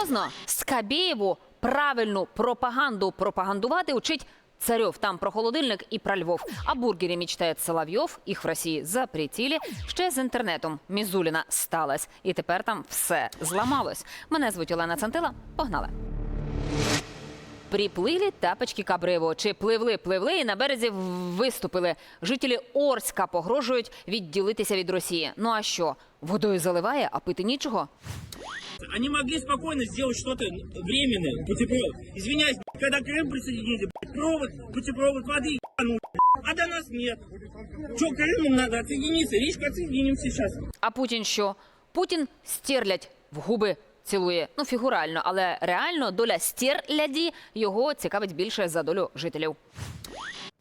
Серйозно, Скабєєву правильну пропаганду пропагандувати учить Царев. Там про холодильник і про Львов. А бургери мечтає Соловйов. Їх в Росії запретили. Ще з інтернетом Мізуліна сталась. І тепер там все зламалось. Мене звуть Олена Цантила. Погнали. Приплили тапочки Кабриво. Чи пливли, пливли і на березі виступили. Жителі Орська погрожують відділитися від Росії. Ну а що? Водою заливає, а пити нічого. Они могли спокойно сделать что-то временное, путепровод. Извиняюсь, б***ь, когда Крым присоединили, б***ь, провод, путепровод воды ебанул, б***ь, а до нас нет. Че, Крыму надо отсоединиться, речку отсоединим сейчас. А Путін що? Путін стерлядь в губи цілує. Ну, фігурально, але реально доля стерляді його цікавить більше за долю жителів.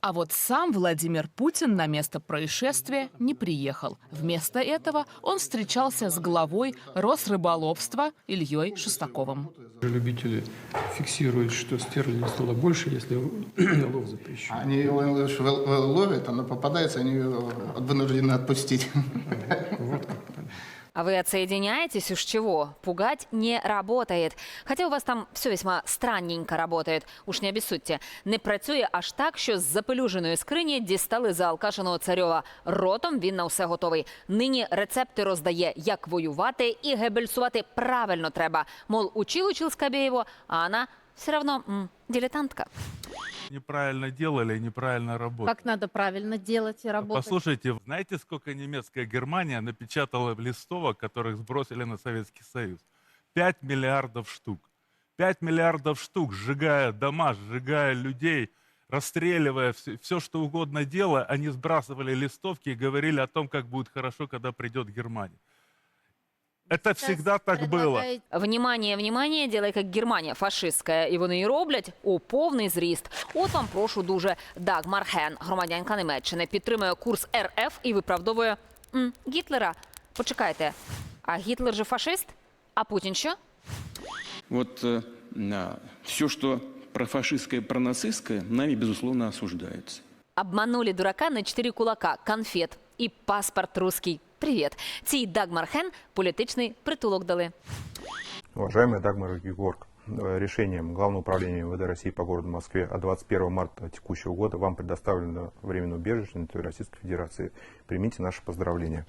А вот сам Владимир Путин на место происшествия не приехал. Вместо этого он встречался с главой Росрыболовства Ильей Шестаковым. Любители фиксируют, что стерлядей стало больше, если лов запрещен. Они его лишь выл- выл- ловят, оно попадается, они его вынуждены отпустить. Вот как. А вы отсоединяетесь уж чего? Пугать не работает. Хотя у вас там все весьма странненько работает. Уж не обіссудьте. Не працює аж так, що з запелюженої скрині дістали за алкашеного царьова. Ротом він на все готовий. Нині рецепти роздає, як воювати і гебельсувати правильно треба. Мол, учил учил Скабєєво, а вона все равно м, дилетантка. неправильно делали и неправильно работали. Как надо правильно делать и работать. Послушайте, знаете, сколько немецкая Германия напечатала листовок, которых сбросили на Советский Союз? 5 миллиардов штук. 5 миллиардов штук, сжигая дома, сжигая людей, расстреливая все, что угодно делая, они сбрасывали листовки и говорили о том, как будет хорошо, когда придет Германия. Это Сейчас всегда так было. предлагаете- Внимание, внимание, делай як Германія фашистська. І вони і роблять у повний зріст. От вам прошу дуже Дагмар Хен, громадянка Німеччини, підтримує курс РФ і виправдовує м, Гітлера. Почекайте, а Гітлер же фашист? А Путін що? Вот все, что профашистское, пронацистское, нами, безусловно, осуждается. Обманули дурака на чотири кулака, конфет і паспорт русський. Привіт. Цій Дагмар Хен політичний притулок дали. Уважаемый Дагмар Георг, э, решением Главного управления МВД России по городу Москве от 21 марта текущего года вам предоставлено временное убежище на территории Российской Федерации. Примите наши поздравления.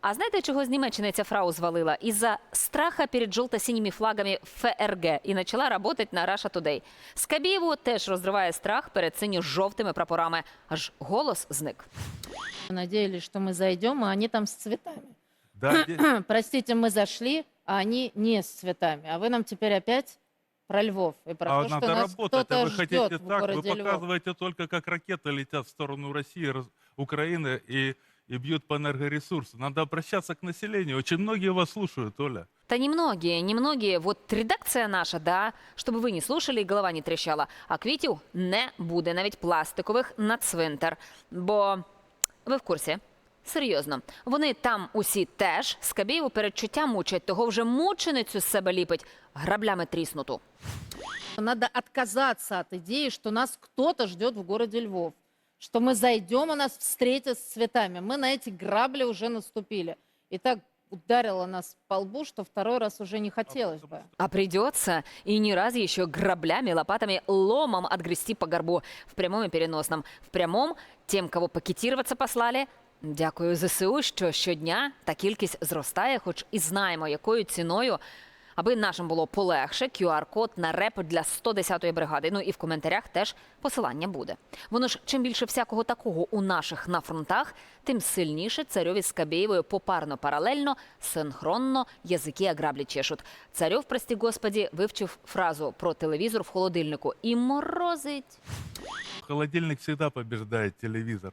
А знаєте, чого з Німеччини ця фрау звалила? Із-за страха перед жовто-синіми флагами ФРГ і почала працювати на Russia Today. Скабєєву теж розриває страх перед синьо-жовтими прапорами. Аж голос зник. Надеялись, что мы зайдем, а они там с цветами. Да, де- Простите, мы зашли, а они не с цветами. А вы нам теперь опять про Львов и про а то, что надо нас работать, кто-то а вы ждет хотите в так, вы городе Львов. показываете только, как ракеты летят в сторону России, раз- Украины и, и бьют по энергоресурсу. Надо обращаться к населению. Очень многие вас слушают, Оля. Та немногие, немногие. Вот редакція наша, да, щоб ви не слушали і голова не тріщала. А квітів не буде, навіть пластикових на цвинтар. Бо ви в курсі? Серйозно, вони там усі теж Скабєєву передчуття мучать, того вже мученицю з себе ліпить граблями тріснуту. Надо отказаться от идеи, что нас кто-то ждет в городе Львов Что мы зайдем, и нас встретят с цветами. Мы на эти грабли уже наступили. И так ударило нас по лбу, что второй раз уже не хотелось бы. А придется и не раз еще граблями, лопатами, ломом отгрести по горбу. В прямом и переносном. В прямом тем, кого пакетироваться послали. Дякую ЗСУ, що щодня та кількість зростає, хоч і знаємо, якою ціною. Аби нашим було полегше, QR-код на реп для 110-ї бригади. Ну і в коментарях теж посилання буде. Воно ж чим більше всякого такого у наших на фронтах, тим сильніше царьові з Скабєєвою попарно паралельно, синхронно язики а граблі чешуть. Царьов, прості господі, вивчив фразу про телевізор в холодильнику і морозить. Холодильник всегда побеждает телевизор.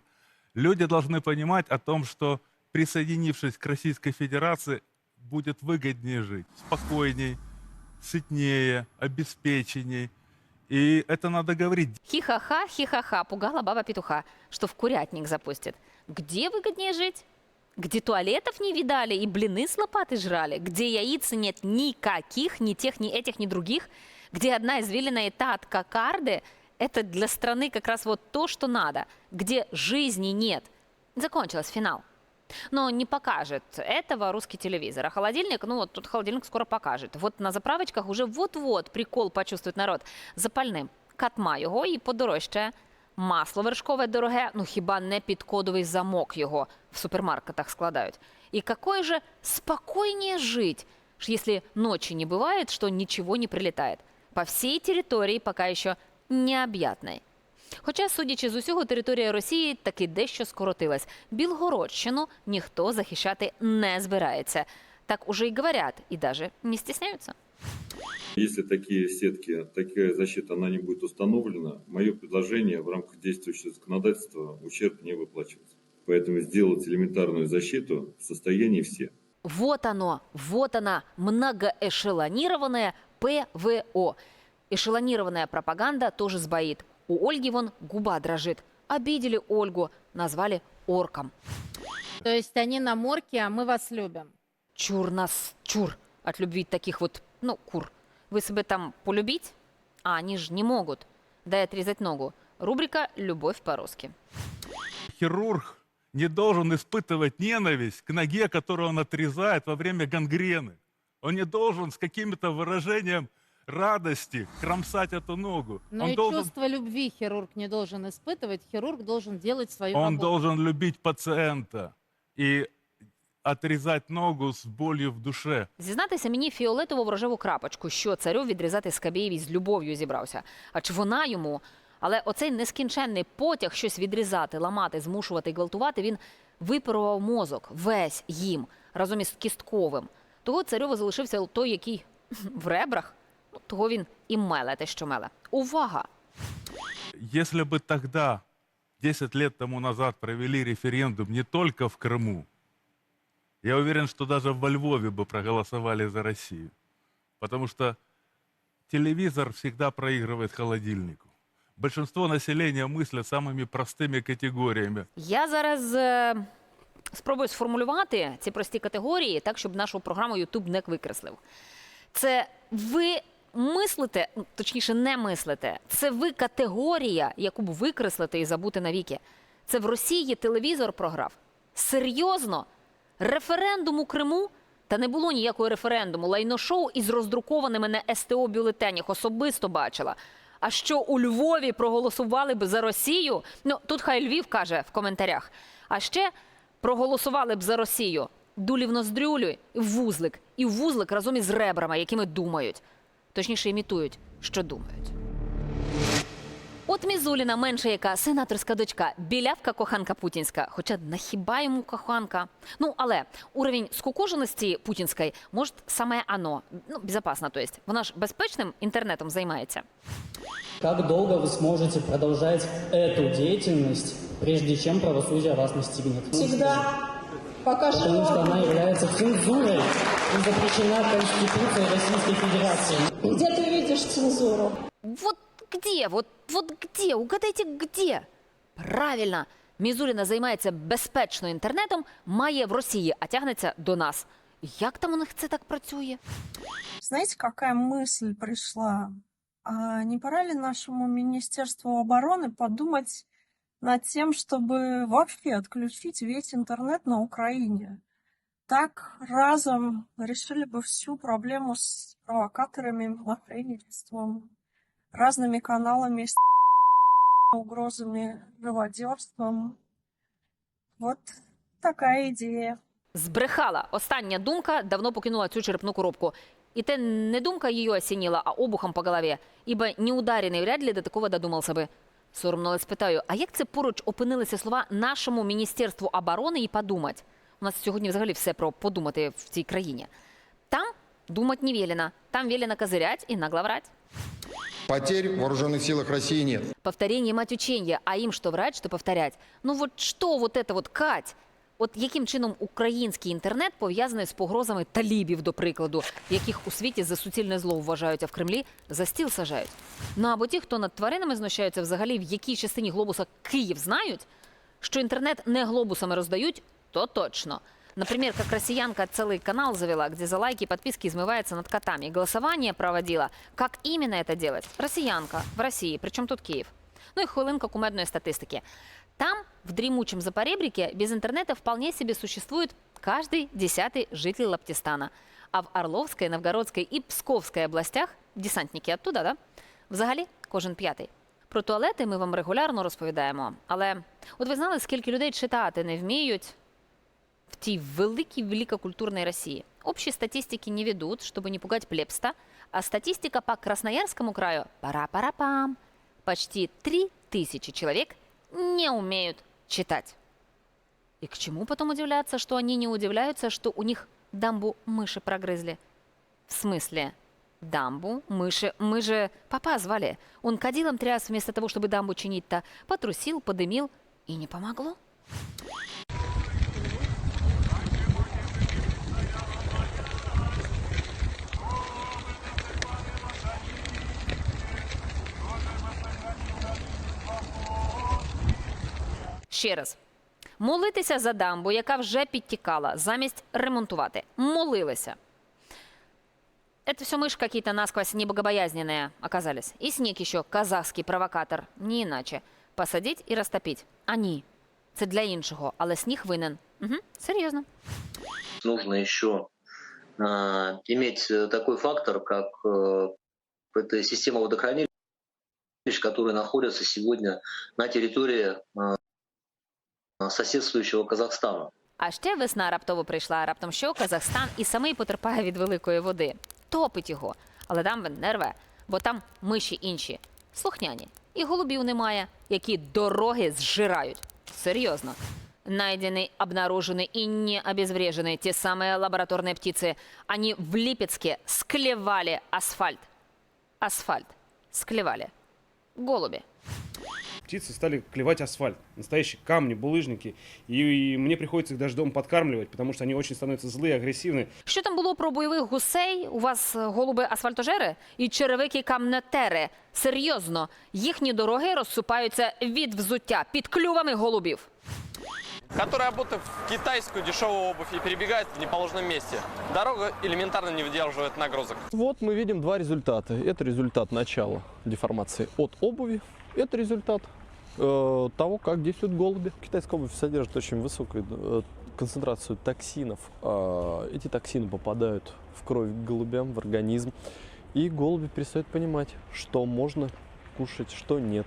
Люди должны понимать о том, что присоединившись к Российской Федерации, будет выгоднее жить, спокойней, сытнее, обеспеченней. И это надо говорить Хи-ха-ха, хи-ха-ха, пугала баба петуха, что в курятник запустит. Где выгоднее жить? Где туалетов не видали и блины с лопаты жрали? Где яиц нет никаких, ни тех, ни этих, ни других? Где одна извилина и та от кокарды? Это для страны как раз вот то, что надо. Где жизни нет. Закончилось финал. Но не покажет этого русский телевизор. А холодильник, ну вот тут холодильник скоро покажет. Вот на заправочках уже вот-вот прикол почувствует народ запальним. Катма його і подорожчає. Масло вершкове дороге, ну хіба не під кодовий замок його в супермаркетах складають. И какое же спокойнее жить, если ночи не бывает, что ничего не прилетает. По всій території поки що необ'ятної. Хоча, судячи з усього, територія Росії таки дещо скоротилась. Білгородщину ніхто захищати не збирається. Так уже й говорять, і даже не стісняються. Если такие сетки, такая защита, она не будет установлена, мое предложение в рамках действующего законодательства ущерб не выплачивается. Поэтому сделать элементарную защиту в состоянии все. Вот оно, вот она, многоэшелонированная ПВО. Эшелонированная пропаганда тоже сбоит. У Ольги вон губа дрожит. Обидели Ольгу, назвали орком. То есть они на морке, а мы вас любим. Чур нас, чур от любви таких вот, ну, кур. Вы себе там полюбить? А они же не могут. Дай отрезать ногу. Рубрика «Любовь по-русски». Хирург не должен испытывать ненависть к ноге, которую он отрезает во время гангрены. Он не должен с каким-то выражением радости кромсать эту ногу. Но он и должен, чувство любви хирург не должен испытывать. Хирург должен делать свою он работу. должен любить пациента и отрезать ногу с болью в душе. Зізнатися мені фіолетово в рожеву крапочку, що царю відрізати Скабєєві з любов'ю зібрався. А чи вона йому? Але оцей нескінченний потяг щось відрізати, ламати, змушувати, гвалтувати, він випарував мозок весь їм разом із кістковим. Того царьову залишився той, який в ребрах, ну, того він і меле те, що меле. Увага! Если бы тогда, 10 лет тому назад, провели референдум не только в Крыму, я уверен, что даже во Львове бы проголосовали за Россию. Потому что телевизор всегда проигрывает холодильнику. Большинство населения мыслят самыми простыми категориями. Я зараз е, спробую сформулювати ці прості категорії так, щоб нашу програму YouTube не викреслив. Це ви мислите, ну, точніше, не мислите. Це ви категорія, яку б викреслити і забути навіки. Це в Росії телевізор програв. Серйозно? Референдум у Криму? Та не було ніякого референдуму. Лайношоу із роздрукованими на СТО бюлетенях особисто бачила. А що у Львові проголосували б за Росію? Ну тут хай Львів каже в коментарях. А ще проголосували б за Росію. Дулі в ноздрюлю, вузлик, і вузлик разом із ребрами, якими думають. Точніше, імітують, що думають. От Мізуліна, менша яка сенаторська дочка, білявка коханка путінська. Хоча на хіба йому коханка? Ну але уровень скукоженості путінської може саме оно, ну безопасно, то есть. Вона ж безпечним інтернетом займається. Как долго вы сможете продолжать эту деятельность, прежде чем правосудие вас настигнет? Всегда. Пока Потому что что... она является цензурой и запрещена Конституцией Российской Федерации. Где ты видишь цензуру? Вот где? Вот, вот где? Угадайте, где? Правильно. Мізуліна займається безпечно інтернетом, має в Росії, а тягнеться до нас. Як там у них це так працює? Знаете, какая мысль пришла? А не пора ли нашему Министерству обороны подумать над тем, чтобы вообще отключить весь интернет на Украине? Так разом решили бы всю проблему с провокаторами, мошенничеством, разными каналами, с угрозами, живодерством. Вот такая идея. Збрехала. Остання думка давно покинула цю черепну коробку. И те не думка ее осенила, а обухом по голові. Ібо неударений вряд ли до такого додумався би. Соромно але спитаю, а як це поруч опинилися слова нашому Міністерству оборони і подумать? У нас сьогодні взагалі все про подумати в цій країні. Там думать не велено, там велено козырять і нагло врать. Потерь в вооруженных силах России нет. Повторение мать учения, а им что врать, что повторять. Ну вот что вот это вот, Кать? От яким чином український інтернет пов'язаний з погрозами талібів, до прикладу, яких у світі за суцільне зло вважають, а в Кремлі за стіл сажають? Ну або ті, хто над тваринами знущаються, взагалі в якій частині глобуса Київ знають, що інтернет не глобусами роздають, то точно. Например, как россиянка целый канал завела, где за лайки и подписки измывается над котами. Голосование проводила. Как именно это делать? Россиянка в России, причем тут Киев. Ну і хвилинка кумедної статистики. Там, в дремучем Запоребрике, без интернета вполне себе существует каждый десятый житель Лаптистана. А в Орловской, Новгородской і Псковській областях десантники оттуда, да? Взагалі, кожен п'ятий. Про туалети ми вам регулярно розповідаємо. Але от ви знали, скільки людей читати не вміють в тій великій великокультурной России. Общей статистики не ведут, чтобы не пугать плебста, а статистика по Красноярскому краю пара-пара-пам. Почти три тысячи человек не умеют читать. И к чему потом удивляться, что они не удивляются, что у них дамбу мыши прогрызли? В смысле? Дамбу, мыши, мы же папа звали. Он кадилом тряс вместо того, чтобы дамбу чинить-то. Потрусил, подымил, и не помогло. Ще раз. Молитися за дамбу, яка вже підтікала, замість ремонтувати. Молилися. Это все мышь какие-то насквозь небогобоязненные оказались. И снег еще казахский провокатор. Не иначе. Посадить и растопить. Они. Це для іншого, але сніг винен. Угу, серйозно. нужно еще э, иметь э, такой фактор, как э, это система водохранилищ, которые находятся сегодня на территории э, соседствующего Казахстана. А ще весна раптово прийшла, раптом що Казахстан і самий потерпає від великої води. Топить його. Але дамби не рве, бо там миші інші, слухняні. І голубів немає, які дороги зжирають. Серйозно. Найдены, обнаружены и не обезврежены те самые лабораторные птицы. Они в Липецке склевали асфальт. Асфальт. Склевали. Голуби. Птицы стали клевать асфальт. Настоящие камни, булыжники. И, и мне приходится их даже дома подкармливать, потому что они очень становятся злые, агрессивные. Що там було про бойових гусей? У вас е, голуби асфальтожери і черевики камнетери. Серйозно, їхні дороги розсупаються від взуття під клювами голубів. который, обутый в китайскую дешевую обувь и перебегает в неположенном месте. Дорога элементарно не выдерживает нагрузок. Вот мы видим два результата. Это результат начала деформации от обуви. Это результат э, того, как действуют голуби. Китайская обувь содержит очень высокую э, концентрацию токсинов. А эти токсины попадают в кровь к голубям, в организм. И голуби перестают понимать, что можно кушать, что нет.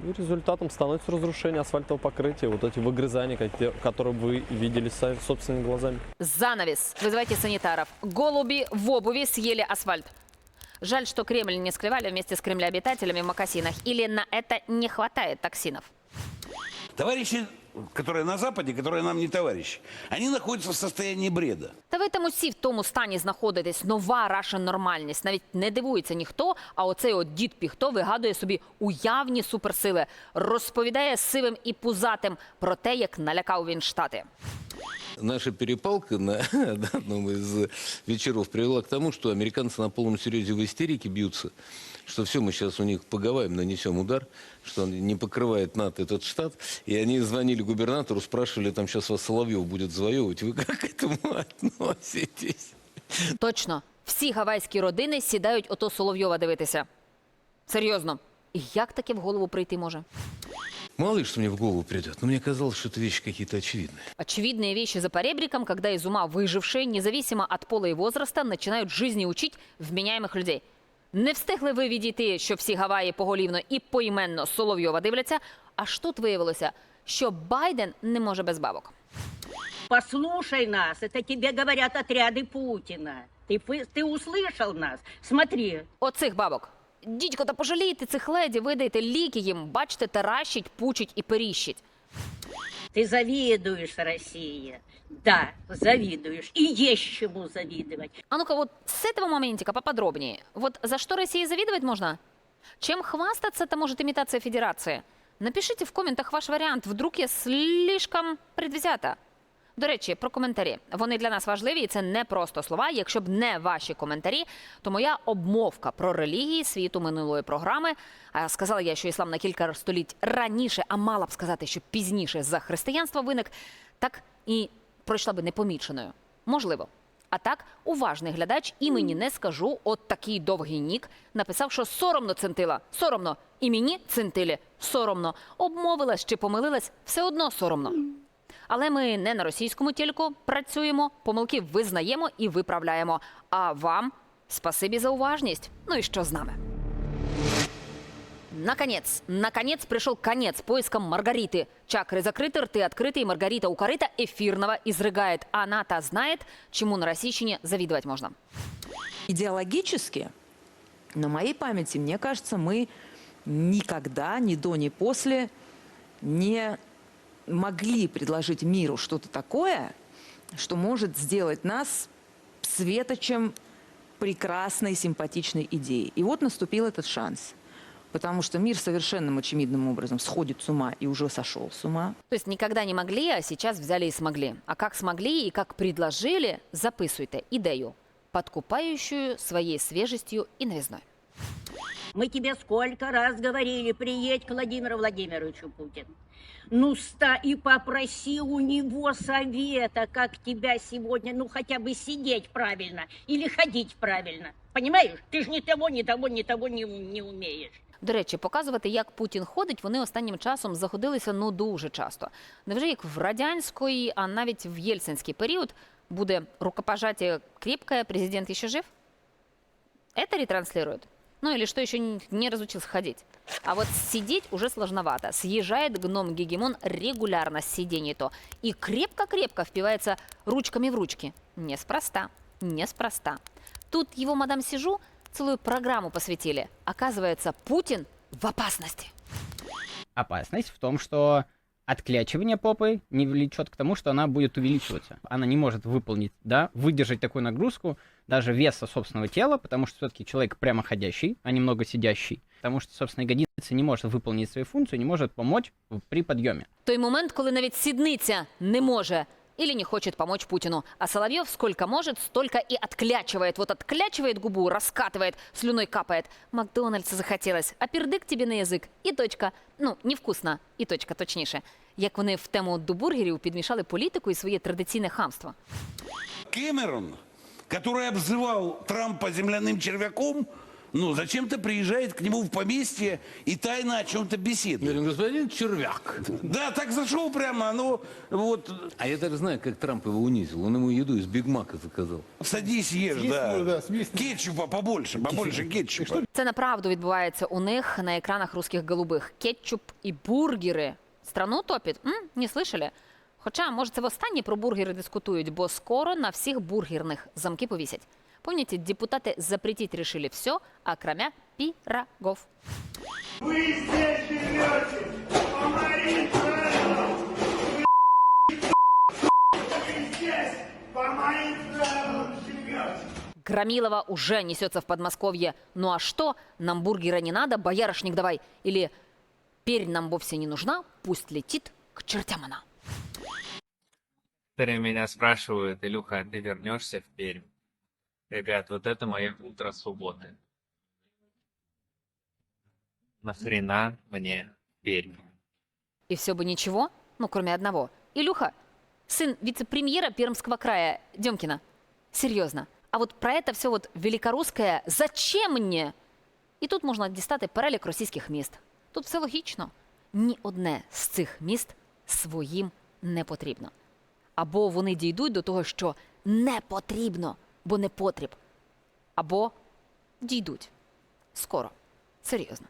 И результатом становится разрушение асфальтового покрытия, вот эти выгрызания, которые вы видели сами собственными глазами. Занавес. Вызывайте санитаров. Голуби в обуви съели асфальт. Жаль, что Кремль не склевали вместе с кремлеобитателями в мокасинах. Или на это не хватает токсинов. Товарищи, которые на Западе, которые нам не товарищи, они находятся в состоянии бреда. Та ви там усі в тому стані знаходитесь. Нова раша нормальність. Навіть не дивується ніхто, а оцей от дід Піхто вигадує собі уявні суперсили. Розповідає сивим і пузатим про те, як налякав він штати. Наша перепалка на одном из вечеров привела к тому, что американцы на полном серьезе в истерике бьются, что все, мы сейчас у них поговаем, нанесем удар, что он не покрывает НАТО этот штат. И они звонили губернатору, спрашивали, там сейчас вас Соловьев будет завоевывать. Вы как к этому относитесь? Точно, всі гавайські родини сідають ото Соловйова дивитися. Серйозно. І як таке в голову прийти може? Мало ли, что мне в голову придет, но мне казалось, что это вещи какие-то очевидные. Очевидные вещи за поребриком, когда из ума выжившие, независимо от пола и возраста, начинают жизни учить вменяемых людей. Не встигли ви відійти, що всі Гаваї поголівно і поіменно Соловйова дивляться. Аж тут виявилося, що Байден не може без бабок. Послушай нас, это тебе говорят отряды Путина. Ты, вы- ты услышал нас? Смотри. Оцих бабок. Дідько, та пожалійте цих леді, видайте ліки їм, бачите, таращить, пучить і періщить. Ты завидуешь России. Да, завидуешь. И есть чему завидовать. А ну-ка, вот с этого моментика поподробнее. Вот за что России завидовать можно? Чем хвастаться-то может имитация федерации? Напишите в комментах ваш варіант. Вдруг я слишком предвзята. До речі, про коментарі. Вони для нас важливі, і це не просто слова. Якщо б не ваші коментарі, то моя обмовка про релігії світу минулої програми. А сказала я, що іслам на кілька століть раніше, а мала б сказати, що пізніше за християнства виник, так і пройшла би непоміченою. Можливо. А так, уважний глядач імені не скажу, от такий довгий нік написав, що соромно центила, соромно, І мені, цинтилі, соромно. Обмовилась чи помилилась, все одно соромно. Але ми не на російському тільки працюємо, помилки визнаємо і виправляємо. А вам спасибі за уважність. Ну і що з нами? Наконец, наконец пришел конец поискам Маргариты. Чакры закрыты, рты открыты, и Маргарита у корыта эфирного изрыгает. Она-то знает, чему на Российщине завидовать можно. Идеологически, на моей памяти, мне кажется, мы никогда, ни до, ни после не могли предложить миру что-то такое, что может сделать нас светочем прекрасной, симпатичной идеи. И вот наступил этот шанс. Потому что мир совершенным очевидным образом сходит с ума и уже сошел с ума. То есть никогда не могли, а сейчас взяли и смогли. А как смогли и как предложили, записуйте идею, подкупающую своей свежестью и новизной. Мы тебе сколько раз говорили, приедь к Владимиру Владимировичу Путин. Ну, ста и попроси у него совета, как тебя сегодня, ну, хотя бы сидеть правильно или ходить правильно. Понимаешь? Ты же ни того, ни того, ни того не, не умеешь. До речі, показувати, як Путін ходить, вони останнім часом заходилися ну дуже часто. Невже як в радянської, а навіть в єльцинський період буде рукопожатие крепкое, президент еще жив? Это ретранслируют? Ну или что еще не- разучился ходить? А вот сидеть уже сложновато. Съезжает гном-гегемон регулярно с сидений то. И крепко-крепко впивается ручками в ручки. Неспроста. Неспроста. Тут его мадам Сижу целую программу посвятили. Оказывается, Путин в опасности. Опасность в том, что отклячивание попы не влечет к тому, что она будет увеличиваться. Она не может выполнить, да, выдержать такую нагрузку даже веса собственного тела, потому что все-таки человек прямоходящий, а не много сидящий. Потому что, собственно, ягодица не может выполнить свою функцию, не может помочь в- при подъеме. Той момент, коли навіть сідниця не може или не хочет помочь Путину. А Соловьев сколько может, столько и отклячивает. Вот отклячивает губу, раскатывает, слюной капает. Макдональдса захотелось, а пердик тебе на язик. І точка. Ну, невкусно. І точка, точніше. Як вони в тему до бургерів підмішали політику і своє традиційне хамство. Кэмерон, который обзывал Трампа земляным червяком, ну, зачем-то приезжает к нему в поместье и тайно о чем-то беседует. Господин червяк. Да, так зашел прямо, ну, вот, А я даже знаю, как Трамп его унизил. Он ему еду из Биг Мака заказал. садись, ешь, Съесть да. да, Кетчупа побольше, побольше кетчупа. Це направду відбувається у них на екранах русських голубих. Кетчуп і бургери. Страну топить? М? Не слышали? Хоча, може, це востаннє про бургери дискутують, бо скоро на всіх бургерних замки повісять. Помните, депутаты запретить решили все, окромя пирогов. Вы здесь живете по моим правилам. Вы здесь по моим правилам живете. Громилова уже несется в Подмосковье. Ну а что? Нам бургера не надо, боярышник давай. Или перь нам вовсе не нужна, пусть летит к чертям она. Некоторые меня спрашивают, Илюха, а ты вернешься в Пермь? Ребят, вот это мое утро субботы. Нахрена мне Пермь? И все бы ничего, ну кроме одного. Илюха, сын вице-премьера Пермского края Демкина. Серьезно. А вот про это все вот великорусское «Зачем мне?» І тут можна дістати перелік російських міст. Тут все логічно. Ні одне з цих міст своїм не потрібно. Або вони дійдуть до того, що не потрібно, бо не потріб. Або дійдуть. Скоро. Серйозно.